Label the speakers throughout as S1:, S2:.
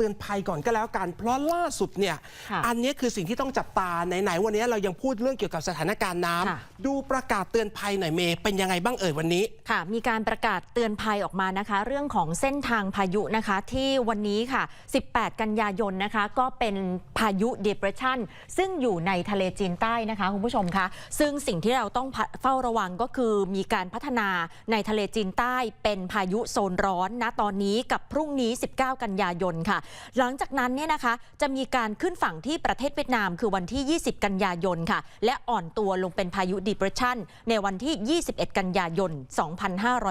S1: เตือนภัยก่อนก็แล้วกัน เพราะล่าสุดเนี่ย
S2: ค่ะ
S1: อันนี้คือสิ่งที่ต้องจับตาไหนๆวันนี้เรายังพูดเรื่องเกี่ยวกับสถานการณ์น้ำ
S2: ค่ะ
S1: ดูประกาศเตือนภัยหน่อยเมย์เป็นยังไงบ้างเอ่ยวันนี้
S2: ค่ะ มีการประกาศเตือนภัยออกมานะคะ เรื่องของเส้นทางพายุนะคะ ที่วันนี้ค่ะ 18 กันยายนนะคะ ก็เป็นพายุ depression ซึ่งอยู่ในทะเลจีนใต้นะคะคุณผู้ชมคะซึ่งสิ่งที่เราต้องเฝ้าระวังก็คือมีการพัฒนาในทะเลจีนใต้เป็นพายุโซนร้อนนะตอนนี้กับพรุ่งนี้ 19 กันยายนค่ะหลังจากนั้นเนี่ยนะคะจะมีการขึ้นฝั่งที่ประเทศเวียดนาม คือวันที่ 20 กันยายนค่ะ และอ่อนตัวลงเป็นพายุ depression ในวันที่ 21 กันยายน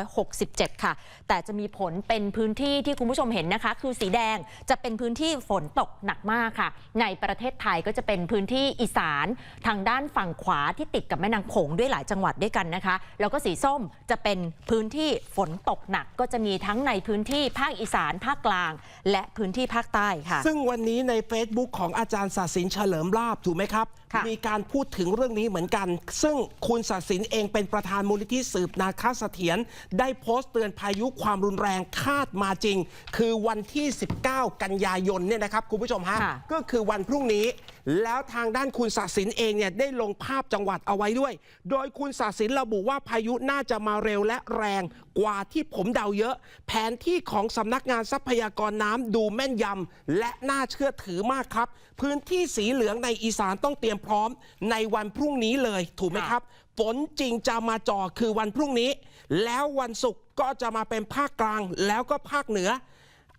S2: 2567 ค่ะ แต่จะมีผลเป็นพื้นที่ที่คุณผู้ชมเห็นนะคะ คือสีแดงจะเป็นพื้นที่ฝนตกหนักมากค่ะ ในประเทศไทยก็จะเป็นพื้นที่อีสานทางด้านฝั่งขวาที่ติดกับแม่น้ำโขงด้วยหลายจังหวัดด้วยกันนะคะ แล้วก็สีส้มจะเป็นพื้นที่ฝนตกหนักก็จะมีทั้งในพื้นที่ภาคอีสานภาคกลาง และพื้นที่ภาคใต้ค่ะ
S1: ซึ่งวันนี้ใน Facebook ของอาจารย์ศาสินเฉลิมลาบถูกไหมครับ
S2: ค่ะ
S1: มีการพูดถึงเรื่องนี้เหมือนกัน ซึ่งคุณศาสินเองเป็นประธานมูลนิธิสืบนาคาเสถียรได้โพสต์เตือนพายุความรุนแรงคาดมาจริง คือวันที่ 19 กันยายนเนี่ยนะครับคุณผู้ชมฮะ
S2: ค่ะ
S1: ก็คือวันพรุ่งนี้ แล้วทางด้านคุณศาสินเองเนี่ยได้ลงภาพจังหวัดเอาไว้ด้วย โดยคุณศาสินระบุว่าพายุน่าจะมาเร็วและแรงกว่าที่ผมเดาเยอะ แผนที่ของสำนักงานทรัพยากรน้ำดูแม่นยำและน่าเชื่อถือมากครับ พื้นที่สีเหลืองในอีสานต้องเตรียมพร้อมในวันพรุ่งนี้เลยถูกไหมครับฝนจริงจะมาจ่อคือวันพรุ่งนี้ แล้ววันศุกร์ก็จะมาเป็นภาคกลางแล้วก็ภาคเหนือ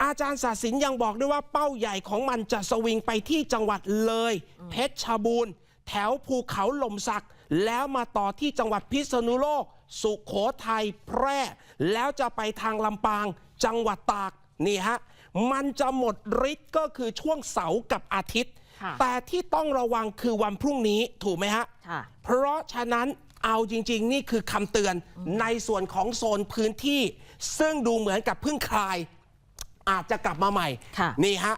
S1: อาจารย์ศาสินยังบอกด้วยว่าเป้าใหญ่ของมันจะสวิงไปที่จังหวัดเลย เพชรชบูรณ์ แถวภูเขาหล่มสัก แล้วมาต่อที่จังหวัดพิษณุโลก สุขโขทัยแพร่ แล้วจะไปทางลำปาง จังหวัดตากนี่ฮะมันจะหมดฤทธิ์ก็คือช่วงเสาร์กับอาทิตย์
S2: ค่ะ
S1: แต่ที่ต้องระวังคือวันพรุ่งนี้ถูกไหมฮะ
S2: ค่ะ
S1: เพราะฉะนั้นเอาจริง ๆ นี่คือคำเตือนในส่วนของโซนพื้นที่ ซึ่งดูเหมือนกับเพิ่งคลาย อาจจะกลับมาใหม่
S2: ค่ะ
S1: นี่ฮะ